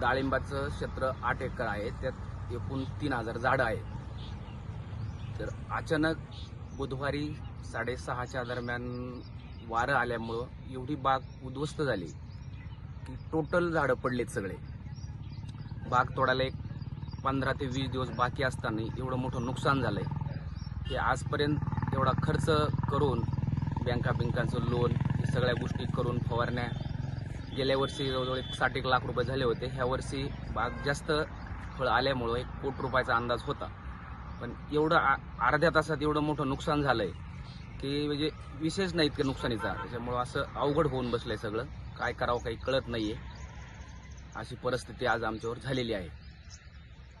डाळिंबाचं क्षेत्र आठ एकर आहे त्यात एकूण तीन हजार झाडं आहेत. तर अचानक बुधवारी साडेसहाच्या दरम्यान वारं आल्यामुळं एवढी बाग उद्ध्वस्त झाली की टोटल झाडं पडलेत सगळे. बाग तोडायला एक पंधरा ते वीस दिवस बाकी असताना एवढं मोठं नुकसान झालं आहे की आजपर्यंत एवढा खर्च करून बँका बिंकांचं लोन सगळ्या गोष्टी करून फवारण्या गेल्या वर्षी जवळजवळ एक साठ एक लाख रुपये झाले होते. ह्या वर्षी बाग जास्त फळ आल्यामुळं एक कोट रुपयाचा अंदाज होता. पण एवढं आ- अर्ध्या तासात एवढं मोठं नुकसान झालंय की म्हणजे विशेष नाही इतकं नुकसानीचा. त्याच्यामुळं असं अवघड होऊन बसलंय सगळं. काय करावं काही कळत नाहीये. अशी परिस्थिती आज आमच्यावर झालेली आहे.